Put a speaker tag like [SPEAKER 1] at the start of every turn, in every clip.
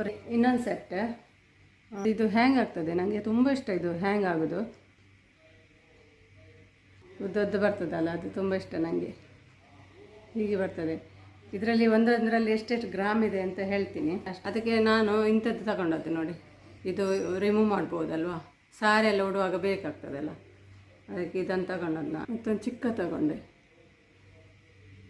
[SPEAKER 1] ಬರೀ ಇನ್ನೊಂದು ಸೆಟ್ ಇದು ಹ್ಯಾಂಗ್ ಆಗ್ತದೆ. ನನಗೆ ತುಂಬ ಇಷ್ಟ ಇದು ಹ್ಯಾಂಗ್ ಆಗೋದು. ಉದ್ದದ್ದು ಬರ್ತದಲ್ಲ, ಅದು ತುಂಬ ಇಷ್ಟ ನನಗೆ ಹೀಗೆ ಬರ್ತದೆ. ಇದರಲ್ಲಿ ಒಂದೊಂದರಲ್ಲಿ ಎಷ್ಟೆಷ್ಟು ಗ್ರಾಮ್ ಇದೆ ಅಂತ ಹೇಳ್ತೀನಿ. ಅದಕ್ಕೆ ನಾನು ಇಂಥದ್ದು ತಗೊಂಡದ್ದು ನೋಡಿ. ಇದು ರಿಮೂವ್ ಮಾಡ್ಬೋದಲ್ವಾ? ಎಲ್ಲ ಉಡುವಾಗ ಬೇಕಾಗ್ತದಲ್ಲ. ಅದಕ್ಕೆ ಇದನ್ನು ತಗೊಂಡದ್ದು ನಾನು. ಮತ್ತೊಂದು ಚಿಕ್ಕ ತಗೊಂಡೆ.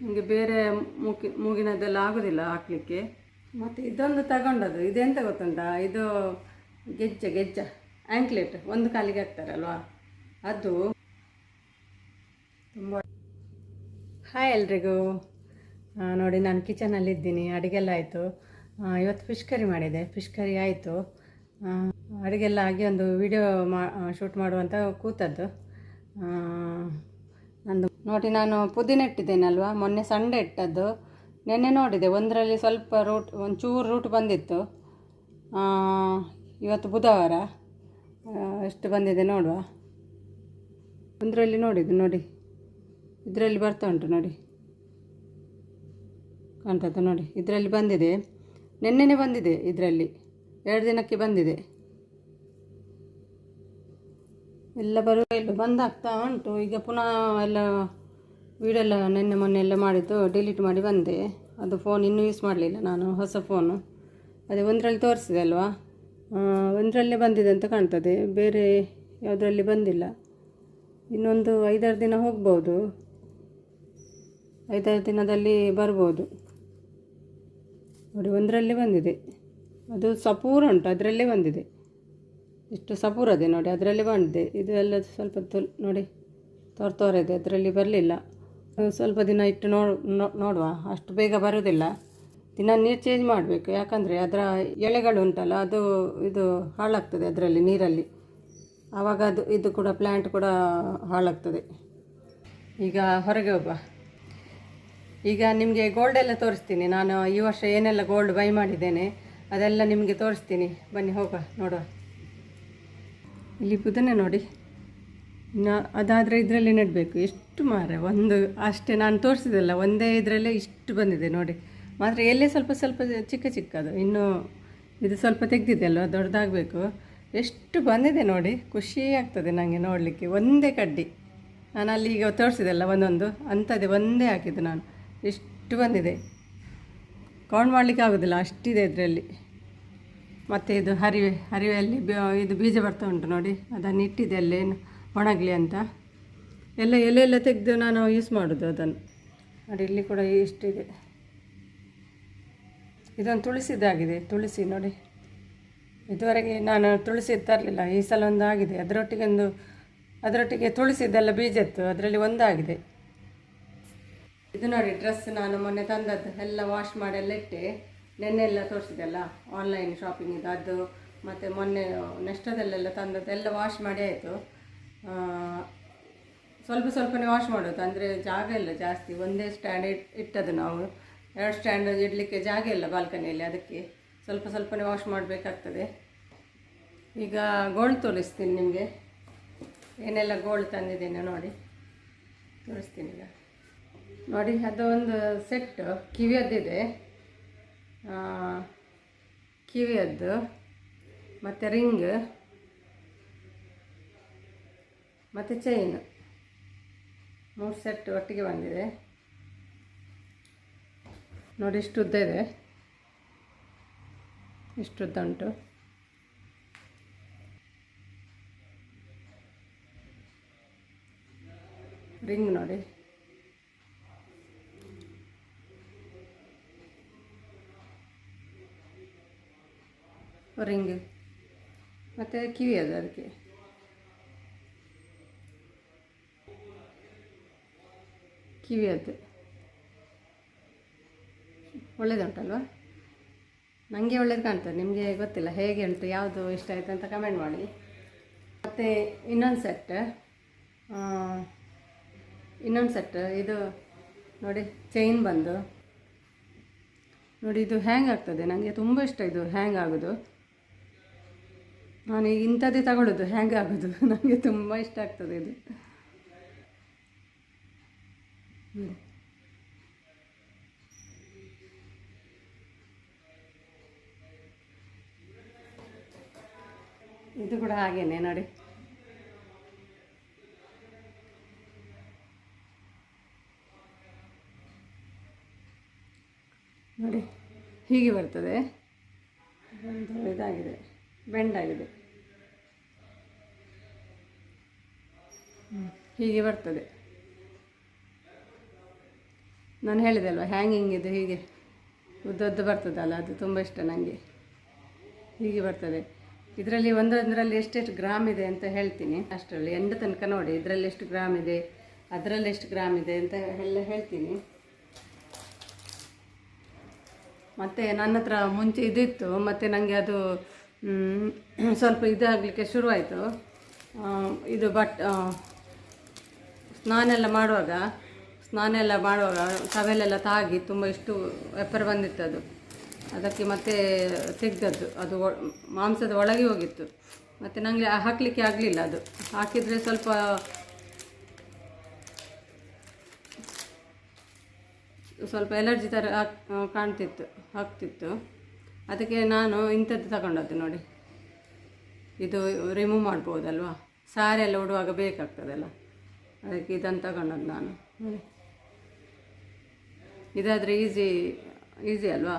[SPEAKER 1] ನನಗೆ ಬೇರೆ ಮೂಗಿ ಮೂಗಿನದ್ದೆಲ್ಲ ಆಗೋದಿಲ್ಲ ಹಾಕ್ಲಿಕ್ಕೆ. ಮತ್ತು ಇದೊಂದು ತಗೊಂಡದ್ದು ಇದೆಂತ ಗೊತ್ತುಂಟ? ಇದು ಗೆಜ್ಜೆ, ಗೆಜ್ಜ ಆ್ಯಂಕ್ಲೆಟ್ ಒಂದು ಕಾಲಿಗೆ ಹಾಕ್ತಾರಲ್ವಾ? ಅದು ತುಂಬ ಹಾಯ್ ಎಲ್ರಿಗೂ. ನೋಡಿ, ನಾನು ಕಿಚನಲ್ಲಿದ್ದೀನಿ ಅಡುಗೆಲ್ಲ ಆಯಿತು. ಇವತ್ತು ಫಿಶ್ ಕರಿ ಮಾಡಿದೆ. ಫಿಶ್ ಕರಿ ಆಯಿತು. ಅಡುಗೆಲ್ಲ ಆಗಿ ಒಂದು ವಿಡಿಯೋ ಮಾ ಶೂಟ್ ಮಾಡುವಂಥ ಕೂತದ್ದು. ನಂದು ನೋಡಿ, ನಾನು ಪುದೀನ ಇಟ್ಟಿದ್ದೇನಲ್ವಾ? ಮೊನ್ನೆ ಸಂಡೆ ಇಟ್ಟದ್ದು. ನೆನ್ನೆ ನೋಡಿದೆ, ಒಂದರಲ್ಲಿ ಸ್ವಲ್ಪ ರೂಟ್ ಒಂಚೂರು ರೂಟ್ ಬಂದಿತ್ತು. ಇವತ್ತು ಬುಧವಾರ. ಎಷ್ಟು ಬಂದಿದೆ ನೋಡುವ. ಒಂದರಲ್ಲಿ ನೋಡಿದ್ದು, ನೋಡಿ. ಇದರಲ್ಲಿ ಬರ್ತಾ ಉಂಟು, ನೋಡಿ. ಕಾಣ್ತದೆ ನೋಡಿ. ಇದರಲ್ಲಿ ಬಂದಿದೆ. ನೆನ್ನೆನೇ ಬಂದಿದೆ ಇದರಲ್ಲಿ. ಎರಡು ದಿನಕ್ಕೆ ಬಂದಿದೆ. ಎಲ್ಲ ಬರುವ ಇಲ್ಲ, ಬಂದಾಗ್ತಾ ಉಂಟು. ಈಗ ಪುನಃ ಎಲ್ಲ ವೀಡಿಯೋ ಎಲ್ಲ ನಿನ್ನೆ ಮೊನ್ನೆ ಎಲ್ಲ ಮಾಡಿದ್ದು ಡಿಲೀಟ್ ಮಾಡಿ ಬಂದೆ. ಅದು ಫೋನ್ ಇನ್ನೂ ಯೂಸ್ ಮಾಡಲಿಲ್ಲ ನಾನು, ಹೊಸ ಫೋನು ಅದೇ ಒಂದರಲ್ಲಿ ತೋರಿಸಿದೆ ಅಲ್ವಾ? ಒಂದರಲ್ಲೇ ಬಂದಿದೆ ಅಂತ ಕಾಣ್ತದೆ. ಬೇರೆ ಯಾವುದರಲ್ಲಿ ಬಂದಿಲ್ಲ. ಇನ್ನೊಂದು ಐದಾರು ದಿನ ಹೋಗ್ಬೋದು. ಐದಾರು ದಿನದಲ್ಲಿ ಬರ್ಬೋದು. ನೋಡಿ, ಒಂದರಲ್ಲೇ ಬಂದಿದೆ. ಅದು ಸಪೂರ ಉಂಟು, ಅದರಲ್ಲೇ ಬಂದಿದೆ. ಇಷ್ಟು ಸಪೂರದೆ ನೋಡಿ, ಅದರಲ್ಲೇ ಬಂದಿದೆ. ಇದು ಎಲ್ಲ ಸ್ವಲ್ಪ ನೋಡಿ, ತೋರ್ ಇದೆ ಅದರಲ್ಲಿ ಬರಲಿಲ್ಲ. ಸ್ವಲ್ಪ ದಿನ ಇಟ್ಟು ನೋಡು ನೋಡುವ. ಅಷ್ಟು ಬೇಗ ಬರೋದಿಲ್ಲ. ದಿನ ನೀರು ಚೇಂಜ್ ಮಾಡಬೇಕು. ಯಾಕಂದರೆ ಅದರ ಎಳೆಗಳು ಉಂಟಲ್ಲ, ಅದು ಇದು ಹಾಳಾಗ್ತದೆ ಅದರಲ್ಲಿ, ನೀರಲ್ಲಿ. ಆವಾಗ ಅದು, ಇದು ಕೂಡ ಪ್ಲ್ಯಾಂಟ್ ಕೂಡ ಹಾಳಾಗ್ತದೆ. ಈಗ ಹೊರಗೆ ಹೋಗುವ. ಈಗ ನಿಮಗೆ ಗೋಲ್ಡ್ ಎಲ್ಲ ತೋರಿಸ್ತೀನಿ. ನಾನು ಈ ವರ್ಷ ಏನೆಲ್ಲ ಗೋಲ್ಡ್ ಬೈ ಮಾಡಿದ್ದೇನೆ, ಅದೆಲ್ಲ ನಿಮಗೆ ತೋರಿಸ್ತೀನಿ. ಬನ್ನಿ ಹೋಗ ನೋಡುವ. ಇಲ್ಲಿ ಬುಧನೆ ನೋಡಿ. ಇನ್ನು ಅದಾದರೆ ಇದರಲ್ಲಿ ನೆಡಬೇಕು. ಎಷ್ಟು ಮಾರೆ ಒಂದು, ಅಷ್ಟೇ ನಾನು ತೋರಿಸಿದಲ್ಲ, ಒಂದೇ ಇದರಲ್ಲೇ ಇಷ್ಟು ಬಂದಿದೆ ನೋಡಿ. ಮಾತ್ರ ಎಲ್ಲೇ ಸ್ವಲ್ಪ ಸ್ವಲ್ಪ ಚಿಕ್ಕ ಚಿಕ್ಕದು, ಇನ್ನೂ ಇದು ಸ್ವಲ್ಪ ತೆಗೆದಿದೆ ಅಲ್ವ ದೊಡ್ಡದಾಗಬೇಕು ಎಷ್ಟು ಬಂದಿದೆ ನೋಡಿ, ಖುಷಿ ಆಗ್ತದೆ ನನಗೆ ನೋಡಲಿಕ್ಕೆ. ಒಂದೇ ಕಡ್ಡಿ. ನಾನು ಅಲ್ಲಿ ಈಗ ತೋರಿಸಿದೆಲ್ಲ ಒಂದೊಂದು, ಅಂಥದ್ದೇ ಒಂದೇ ಹಾಕಿದ್ದು ನಾನು. ಎಷ್ಟು ಬಂದಿದೆ. ಕೌಂಟ್ ಮಾಡಲಿಕ್ಕೆ ಆಗೋದಿಲ್ಲ, ಅಷ್ಟಿದೆ ಇದರಲ್ಲಿ. ಮತ್ತು ಇದು ಹರಿವೆ, ಹರಿವೆಯಲ್ಲಿ ಇದು ಬೀಜ ಬರ್ತಾ ಉಂಟು ನೋಡಿ, ಅದನ್ನು ಇಟ್ಟಿದೆ ಅಲ್ಲೇ ಒಣಗಲಿ ಅಂತ. ಎಲ್ಲ ಎಲೆ ಎಲ್ಲ ತೆಗೆದು ನಾನು ಯೂಸ್ ಮಾಡೋದು ಅದನ್ನು. ನೋಡಿ, ಇಲ್ಲಿ ಕೂಡ ಇಷ್ಟಿದೆ. ಇದೊಂದು ತುಳಸಿದಾಗಿದೆ, ತುಳಸಿ ನೋಡಿ. ಇದುವರೆಗೆ ನಾನು ತುಳಸಿ ತರಲಿಲ್ಲ, ಈ ಸಲ ಒಂದು ಆಗಿದೆ. ಅದರೊಟ್ಟಿಗೆ ಒಂದು, ಅದರೊಟ್ಟಿಗೆ ತುಳಸಿದ್ದೆಲ್ಲ ಬೀಜ ಇತ್ತು ಅದರಲ್ಲಿ ಒಂದಾಗಿದೆ. ಇದು ನೋಡಿ ಡ್ರೆಸ್ ನಾನು ಮೊನ್ನೆ ತಂದದ್ದು, ಎಲ್ಲ ವಾಶ್ ಮಾಡಿ ಎಲ್ಲ ಇಟ್ಟೆ. ನೆನ್ನೆ ಎಲ್ಲ ತೋರಿಸಿದೆಲ್ಲ ಆನ್ಲೈನ್ ಶಾಪಿಂಗಿದ್ದು ಅದು, ಮತ್ತು ಮೊನ್ನೆ ನೆಷ್ಟದಲ್ಲೆಲ್ಲ ತಂದದ್ದು, ಎಲ್ಲ ವಾಶ್ ಮಾಡಿ ಆಯಿತು. ಸ್ವಲ್ಪ ಸ್ವಲ್ಪನೇ ವಾಶ್ ಮಾಡೋದು. ಅಂದರೆ ಜಾಗ ಇಲ್ಲ ಜಾಸ್ತಿ. ಒಂದೇ ಸ್ಟ್ಯಾಂಡ್ ಇಟ್, ಇಟ್ಟದ್ದು ನಾವು. ಎರಡು ಸ್ಟ್ಯಾಂಡ್ ಇಡಲಿಕ್ಕೆ ಜಾಗ ಇಲ್ಲ ಬಾಲ್ಕನಿಯಲ್ಲಿ ಅದಕ್ಕೆ ಸ್ವಲ್ಪ ಸ್ವಲ್ಪನೇ ವಾಶ್ ಮಾಡಬೇಕಾಗ್ತದೆ. ಈಗ ಗೋಲ್ಡ್ ತೋರಿಸ್ತೀನಿ ನಿಮಗೆ. ಏನೆಲ್ಲ ಗೋಲ್ಡ್ ತಂದಿದ್ದೇನೆ ನೋಡಿ. ತೋರಿಸ್ತೀನಿ ಈಗ. ನೋಡಿ, ಅದು ಒಂದು ಸೆಟ್ ಕಿವಿಯದ್ದಿದೆ. ಕಿವಿಯದ್ದು. ಮತ್ತು ರಿಂಗ್ ಮತ್ತು ಚೈನ್ ಮೂರು ಸೆಟ್ ಒಟ್ಟಿಗೆ ಬಂದಿದೆ. ನೋಡಿ ಇಷ್ಟು ಉದ್ದ ಇದೆ. ಇಷ್ಟು ಉದ್ದ ಉಂಟು. ರಿಂಗ್ ನೋಡಿ. ರಿಂಗ್ ಮತ್ತು ಕಿವಿ ಅದು ಅದಕ್ಕೆ. ಕಿವಿಯದ್ದು ಒಳ್ಳೇದುಂಟಲ್ವಾ? ನನಗೆ ಒಳ್ಳೇದು ಕಾಣ್ತದೆ, ನಿಮಗೆ ಗೊತ್ತಿಲ್ಲ, ಹೇಗೆ ಉಂಟು, ಯಾವುದು ಇಷ್ಟ ಆಯಿತು ಅಂತ ಕಮೆಂಟ್ ಮಾಡಿ. ಮತ್ತು ಇನ್ನೊಂದು ಸೆಟ್ ಇನ್ನೊಂದು ಸೆಟ್ ಇದು ನೋಡಿ ಚೈನ್ ಬಂದು. ನೋಡಿ, ಇದು ಹ್ಯಾಂಗ್ ಆಗ್ತದೆ ನನಗೆ ತುಂಬ ಇಷ್ಟ ಇದು ಹ್ಯಾಂಗ್ ಆಗೋದು. ನಾನು ಇಂಥದ್ದೇ ತಗೊಳ್ಳೋದು ಹ್ಯಾಂಗ್ ಆಗೋದು ನನಗೆ ತುಂಬ ಇಷ್ಟ ಆಗ್ತದೆ ಇದು. ಇದು ಕೂಡ ಹಾಗೇನೆ ನೋಡಿ. ನೋಡಿ ಹೀಗೆ ಬರ್ತದೆ. ಇದಾಗಿದೆ ಬೆಂಡ್ ಆಗಿದೆ. ಹೀಗೆ ಬರ್ತದೆ. ನಾನು ಹೇಳಿದೆ ಅಲ್ವಾ ಹ್ಯಾಂಗಿಂಗ್ ಇದು ಹೀಗೆ ಉದ್ದದ್ದು ಬರ್ತದಲ್ಲ, ಅದು ತುಂಬ ಇಷ್ಟ ನನಗೆ ಹೀಗೆ ಬರ್ತದೆ. ಇದರಲ್ಲಿ ಒಂದೊಂದರಲ್ಲಿ ಎಷ್ಟೆಷ್ಟು ಗ್ರಾಮ್ ಇದೆ ಅಂತ ಹೇಳ್ತೀನಿ. ಅಷ್ಟರಲ್ಲಿ ಎಂಡ ತನಕ ನೋಡಿ, ಇದರಲ್ಲಿ ಎಷ್ಟು ಗ್ರಾಮ್ ಇದೆ, ಅದರಲ್ಲಿ ಎಷ್ಟು ಗ್ರಾಮ್ ಇದೆ ಅಂತ ಎಲ್ಲ ಹೇಳ್ತೀನಿ. ಮತ್ತು ನನ್ನ ಹತ್ರ ಮುಂಚೆ ಇದಿತ್ತು, ಮತ್ತು ನನಗೆ ಅದು ಸ್ವಲ್ಪ ಇದಾಗಲಿಕ್ಕೆ ಶುರುವಾಯಿತು. ಇದು ಬಟ್ ಸ್ನಾನೆಲ್ಲ ಮಾಡುವಾಗ ಸ್ನಾನ ಎಲ್ಲ ಮಾಡುವಾಗ ಟವೆಲೆಲ್ಲ ತಾಗಿ ತುಂಬ ಇಷ್ಟು ವೆಪ್ಪರ್ ಬಂದಿತ್ತು ಅದು. ಅದಕ್ಕೆ ಮತ್ತೆ ತೆಗ್ದದ್ದು. ಅದು ಮಾಂಸದ ಒಳಗೆ ಹೋಗಿತ್ತು. ಮತ್ತು ನನಗೆ ಹಾಕಲಿಕ್ಕೆ ಆಗಲಿಲ್ಲ ಅದು. ಹಾಕಿದರೆ ಸ್ವಲ್ಪ ಸ್ವಲ್ಪ ಎಲರ್ಜಿ ಥರ ಕಾಣ್ತಿತ್ತು ಹಾಕ್ತಿತ್ತು ಅದಕ್ಕೆ ನಾನು ಇಂಥದ್ದು ತಗೊಂಡದ್ದು ನೋಡಿ. ಇದು ರಿಮೂವ್ ಮಾಡ್ಬೋದಲ್ವಾ? ಎಲ್ಲ ಉಡುವಾಗ ಬೇಕಾಗ್ತದಲ್ಲ. ಅದಕ್ಕೆ ಇದನ್ನು ತಗೊಂಡದ್ದು ನಾನು. ಇದಾದರೆ ಈಸಿ ಈಸಿ ಅಲ್ವಾ?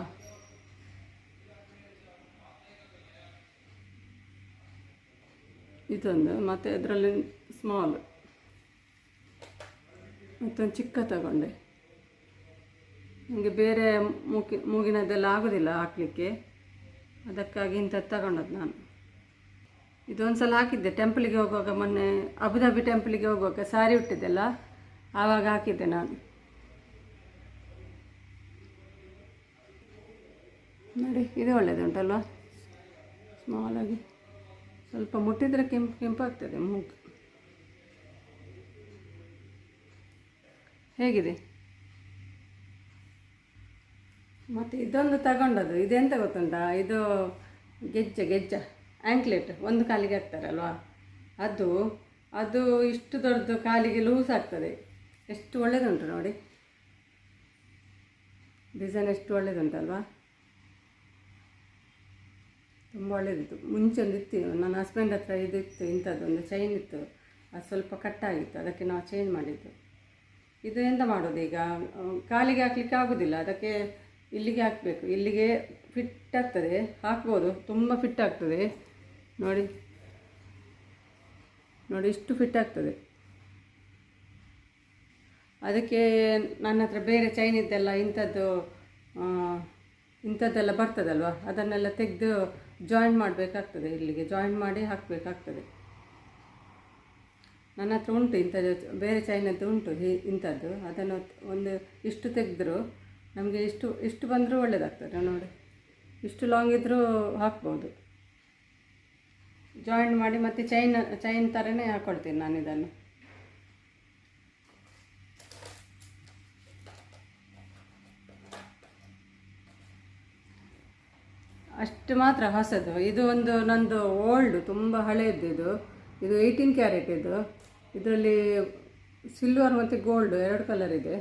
[SPEAKER 1] ಇದೊಂದು, ಮತ್ತು ಅದರಲ್ಲಿ ಸ್ಮಾಲ್ ಮತ್ತೊಂದು ಚಿಕ್ಕ ತಗೊಂಡೆ. ನನಗೆ ಬೇರೆ ಮೂಕಿ, ಮೂಗಿನದ್ದೆಲ್ಲ ಆಗೋದಿಲ್ಲ ಹಾಕಲಿಕ್ಕೆ. ಅದಕ್ಕಾಗಿ ಇಂಥದ್ದು ತಗೊಂಡದ್ದು ನಾನು. ಇದೊಂದು ಸಲ ಹಾಕಿದ್ದೆ ಟೆಂಪಲಿಗೆ ಹೋಗುವಾಗ ಮೊನ್ನೆ ಅಬುದಾಬಿ ಟೆಂಪಲಿಗೆ ಹೋಗುವಾಗ ಸಾರಿ ಹುಟ್ಟಿದ್ದೆಲ್ಲ ಆವಾಗ ಹಾಕಿದ್ದೆ ನಾನು. ನೋಡಿ, ಇದು ಒಳ್ಳೆಯದುಂಟಲ್ವ ಸ್ಮಾಲಾಗಿ ಸ್ವಲ್ಪ ಮುಟ್ಟಿದರೆ ಕೆಂಪು, ಕೆಂಪಾಗ್ತದೆ ಮೂಗು. ಹೇಗಿದೆ? ಮತ್ತು ಇದೊಂದು ತಗೊಂಡದ್ದು. ಇದೆಂತ ಗೊತ್ತುಂಟ? ಇದು ಗೆಜ್ಜೆ, ಗೆಜ್ಜ ಆ್ಯಂಕ್ಲೆಟ್ ಒಂದು ಕಾಲಿಗೆ ಹಾಕ್ತಾರಲ್ವಾ? ಅದು ಅದು ಇಷ್ಟು ದೊಡ್ಡದು ಕಾಲಿಗೆ ಲೂಸ್ ಆಗ್ತದೆ. ಎಷ್ಟು ಒಳ್ಳೆಯದುಂಟು ನೋಡಿ. ಡಿಸೈನ್ ಎಷ್ಟು ಒಳ್ಳೆಯದುಂಟಲ್ವಾ ತುಂಬ ಒಳ್ಳೆಯದಿತ್ತು ಮುಂಚೆ ಒಂದು ಇತ್ತು ನನ್ನ ಹಸ್ಬೆಂಡ್ ಹತ್ರ ಇದಿತ್ತು ಇಂಥದ್ದು ಒಂದು ಚೈನ್ ಇತ್ತು. ಅದು ಸ್ವಲ್ಪ ಕಟ್ಟಾಗಿತ್ತು ಅದಕ್ಕೆ ನಾವು ಚೇಂಜ್ ಮಾಡಿದ್ದು. ಇದು ಎಂತ ಮಾಡೋದು ಈಗ? ಕಾಲಿಗೆ ಹಾಕ್ಲಿಕ್ಕೆ ಆಗೋದಿಲ್ಲ ಅದಕ್ಕೆ ಇಲ್ಲಿಗೆ ಹಾಕಬೇಕು. ಇಲ್ಲಿಗೆ ಫಿಟ್ ಆಗ್ತದೆ ಹಾಕ್ಬೋದು. ತುಂಬ ಫಿಟ್ ಆಗ್ತದೆ. ನೋಡಿ. ನೋಡಿ ಇಷ್ಟು ಫಿಟ್ ಆಗ್ತದೆ. ಅದಕ್ಕೆ ನನ್ನ ಹತ್ರ ಬೇರೆ ಚೈನಿದ್ದೆಲ್ಲ ಇಂಥದ್ದು ಆ, ಇಂಥದ್ದೆಲ್ಲ ಬರ್ತದಲ್ವ? ಅದನ್ನೆಲ್ಲ ತೆಗೆದು ಜಾಯಿನ್ ಮಾಡಬೇಕಾಗ್ತದೆ ಇಲ್ಲಿಗೆ. ಜಾಯಿನ್ ಮಾಡಿ ಹಾಕಬೇಕಾಗ್ತದೆ. ನನ್ನ ಹತ್ರ ಉಂಟು ಇಂಥದ್ದು. ಬೇರೆ ಚೈನದ್ದು ಉಂಟು. ಹಿ- ಇಂಥದ್ದು. ಅದನ್ನು ಒಂದು ಇಷ್ಟು ತೆಗೆದ್ರು ನಮಗೆ ಇಷ್ಟು ಇಷ್ಟು ಬಂದರೂ ಒಳ್ಳೆಯದಾಗ್ತದೆ ನೋಡಿ. ಇಷ್ಟು ಲಾಂಗ್ ಇದ್ದರೂ ಹಾಕ್ಬೋದು. ಜಾಯಿನ್ ಮಾಡಿ ಮತ್ತು ಚೈನ್ ಚೈನ್ ಥರನೇ ಹಾಕ್ಕೊಳ್ತೀನಿ ನಾನು ಇದನ್ನು. ಅಷ್ಟು ಮಾತ್ರ ಹೊಸದು. ಇದು ಒಂದು ನಂದು ಓಲ್ಡ್ ತುಂಬ ಹಳೆಯದ್ದು ಇದು. ಇದು ಏಯ್ಟೀನ್ ಕ್ಯಾರೆಟ್ ಇದು. ಇದರಲ್ಲಿ ಸಿಲ್ವರ್ ಮತ್ತು ಗೋಲ್ಡ್ ಎರಡು ಕಲರ್ ಇದೆ.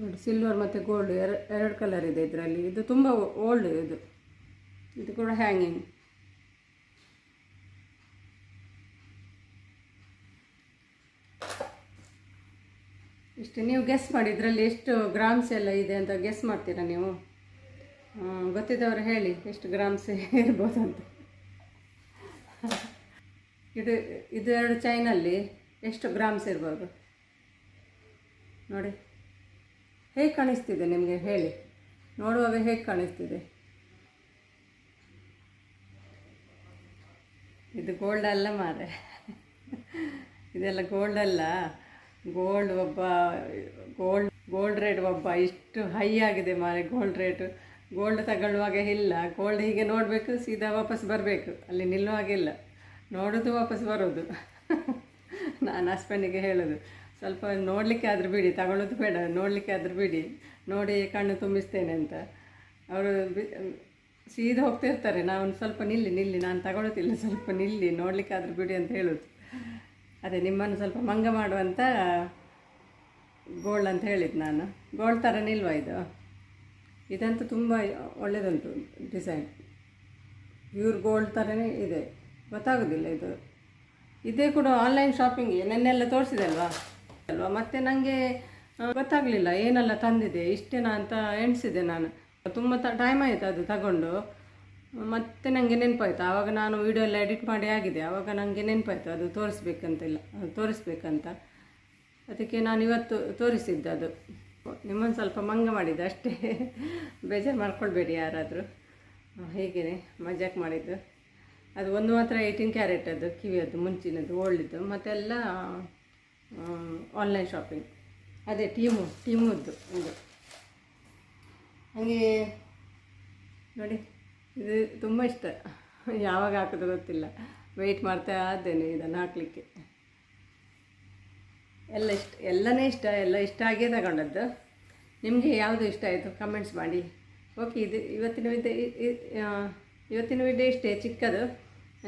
[SPEAKER 1] ನೋಡಿ ಸಿಲ್ವರ್ ಮತ್ತು ಗೋಲ್ಡ್ ಎರಡು ಎರಡು ಕಲರ್ ಇದೆ ಇದರಲ್ಲಿ. ಇದು ತುಂಬ ಓಲ್ಡ್ ಇದು. ಇದು ಕೂಡ ಹ್ಯಾಂಗಿಂಗ್ ಇಷ್ಟು, ನೀವು ಗೆಸ್ ಮಾಡಿ. ಇದರಲ್ಲಿ ಎಷ್ಟು ಗ್ರಾಮ್ಸ್ ಎಲ್ಲ ಇದೆ ಅಂತ ಗೆಸ್ ಮಾಡ್ತೀರಾ ನೀವು? ಗೊತ್ತಿದ್ದವರು ಹೇಳಿ, ಎಷ್ಟು ಗ್ರಾಮ್ಸ್ ಇರ್ಬೋದು ಅಂತ ಇದು ಇದು ಎರಡು ಚೈನಲ್ಲಿ ಎಷ್ಟು ಗ್ರಾಮ್ಸ್ ಇರ್ಬೋದು? ನೋಡಿ. ಹೇಗೆ ಕಾಣಿಸ್ತಿದೆ ನಿಮಗೆ? ಹೇಳಿ. ನೋಡುವಾಗ ಹೇಗೆ ಕಾಣಿಸ್ತಿದೆ? ಇದು ಗೋಲ್ಡ್ ಅಲ್ಲ ಮಾರೆ. ಇದೆಲ್ಲ ಗೋಲ್ಡ್ ಅಲ್ಲ. ಗೋಲ್ಡ್ ಒಬ್ಬ ಗೋಲ್ಡ್ ಗೋಲ್ಡ್ ರೇಟ್ ಒಬ್ಬ ಇಷ್ಟು ಹೈ ಆಗಿದೆ ಮಾರೆ ಗೋಲ್ಡ್ ರೇಟು ಗೋಲ್ಡ್ ತಗೊಳ್ಳುವಾಗ ಇಲ್ಲ. ಗೋಲ್ಡ್ ಹೀಗೆ ನೋಡಬೇಕು, ಸೀದಾ ವಾಪಸ್ ಬರಬೇಕು. ಅಲ್ಲಿ ನಿಲ್ಲುವಾಗಿಲ್ಲ ನೋಡೋದು ವಾಪಸ್ ಬರೋದು. ನಾನು ಹಸ್ಬೆಂಡಿಗೆ ಹೇಳೋದು. ಸ್ವಲ್ಪ ನೋಡಲಿಕ್ಕೆ ಆದರೂ ಬಿಡಿ, ತಗೊಳ್ಳೋದು ಬೇಡ, ನೋಡಲಿಕ್ಕೆ ಆದರೂ ಬಿಡಿ. ನೋಡಿ ಕಣ್ಣು ತುಂಬಿಸ್ತೇನೆ ಅಂತ. ಅವರು ಸೀದಾ ಹೋಗ್ತಿರ್ತಾರೆ. ನಾವು ಸ್ವಲ್ಪ ನಿಲ್ಲಿ ನಿಲ್ಲಿ, ನಾನು ತಗೊಳ್ಳೋದಿಲ್ಲ. ಸ್ವಲ್ಪ ನಿಲ್ಲಿ, ನೋಡಲಿಕ್ಕೆ ಆದರೂ ಬಿಡಿ ಅಂತ ಹೇಳೋದು. ಅದೇ, ನಿಮ್ಮನ್ನು ಸ್ವಲ್ಪ ಮಂಗ ಮಾಡುವಂಥ ಗೋಲ್ಡ್ ಅಂತ ಹೇಳಿದ್ದು ನಾನು. ಗೋಲ್ಡ್ ಥರ ನಿಲ್ವಾ ಇದು? ಇದಂತೂ ತುಂಬ ಒಳ್ಳೆಯದುಂಟು ಡಿಸೈನ್. ಪ್ಯೂರ್ ಗೋಲ್ಡ್ ಥರನೇ ಇದೆ. ಗೊತ್ತಾಗೋದಿಲ್ಲ ಇದು. ಇದೇ ಕೂಡ ಆನ್ಲೈನ್ ಶಾಪಿಂಗ್ ನೆನ್ನೆಲ್ಲ ತೋರಿಸಿದೆ ಅಲ್ವಾ? ಅಲ್ವಾ ಮತ್ತು ನನಗೆ ಗೊತ್ತಾಗಲಿಲ್ಲ ಏನೆಲ್ಲ ತಂದಿದೆ, ಇಷ್ಟೇನಾ ಅಂತ ಎಣಿಸಿದೆ ನಾನು. ತುಂಬ ತ ಟೈಮ್ ಆಯಿತು ಅದು ತಗೊಂಡು. ಮತ್ತೆ ನನಗೆ ನೆನಪಾಯ್ತು. ಆವಾಗ ನಾನು ವಿಡಿಯೋ ಎಲ್ಲ ಎಡಿಟ್ ಮಾಡಿ ಆಗಿದೆ. ಆವಾಗ ನನಗೆ ನೆನಪಾಯ್ತು ಅದು ತೋರಿಸ್ಬೇಕಂತಿಲ್ಲ ತೋರಿಸ್ಬೇಕಂತ. ಅದಕ್ಕೆ ನಾನು ಇವತ್ತು ತೋರಿಸಿದ್ದೆ ಅದು. ನಿಮ್ಮನ್ನು ಸ್ವಲ್ಪ ಮಂಗ ಮಾಡಿದ್ದು ಅಷ್ಟೇ. ಬೇಜಾರು ಮಾಡ್ಕೊಳ್ಬೇಡಿ ಯಾರಾದರೂ. ಹೀಗೇ ಮಜಾಕ್ ಮಾಡಿದ್ದು? ಅದು ಒಂದು ಮಾತ್ರ ಏಯ್ಟೀನ್ ಕ್ಯಾರೆಟ್ ಅದು, ಕಿವಿಯದ್ದು ಮುಂಚಿನದು ಓಲ್ಡಿದ್ದು ಮತ್ತೆಲ್ಲ ಆನ್ಲೈನ್ ಶಾಪಿಂಗ್ ಅದೇ ಟೀಮು ಟೀಮುದ್ದು ಇದು ಹಾಗೆ ನೋಡಿ, ಇದು ತುಂಬ ಇಷ್ಟ. ಯಾವಾಗ ಹಾಕೋದು ಗೊತ್ತಿಲ್ಲ. ವೆಯ್ಟ್ ಮಾಡ್ತಾ ಇದ್ದೇನೆ ಇದನ್ನು ಹಾಕಲಿಕ್ಕೆ. ಎಲ್ಲ ಇಷ್ಟ, ಎಲ್ಲನೇ ಇಷ್ಟ, ಎಲ್ಲ ಇಷ್ಟ ಆಗೇ ತಗೊಂಡದ್ದು. ನಿಮಗೆ ಯಾವುದು ಇಷ್ಟ ಆಯಿತು? ಕಮೆಂಟ್ಸ್ ಮಾಡಿ. ಓಕೆ ಇದು ಇವತ್ತಿನ ವಿಡಿಯೋ ಇವತ್ತಿನ ವಿಡಿಯೋ ಇಷ್ಟೇ, ಚಿಕ್ಕದು.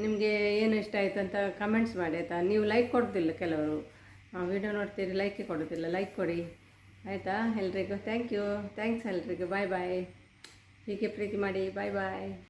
[SPEAKER 1] ನಿಮಗೆ ಏನು ಇಷ್ಟ ಆಯಿತು ಅಂತ ಕಮೆಂಟ್ಸ್ ಮಾಡಿ, ಆಯಿತಾ? ನೀವು ಲೈಕ್ ಕೊಡೋದಿಲ್ಲ ಕೆಲವರು. ವಿಡಿಯೋ ನೋಡ್ತೀರಿ ಲೈಕೇ ಕೊಡೋದಿಲ್ಲ. ಲೈಕ್ ಕೊಡಿ. ಆಯಿತಾ? ಎಲ್ರಿಗೂ ಥ್ಯಾಂಕ್ ಯು ಥ್ಯಾಂಕ್ಸ್ ಎಲ್ರಿಗೂ. ಬಾಯ್ ಬಾಯ್ ಹೀಗೆ ಪ್ರೀತಿ ಮಾಡಿ. ಬಾಯ್ ಬಾಯ್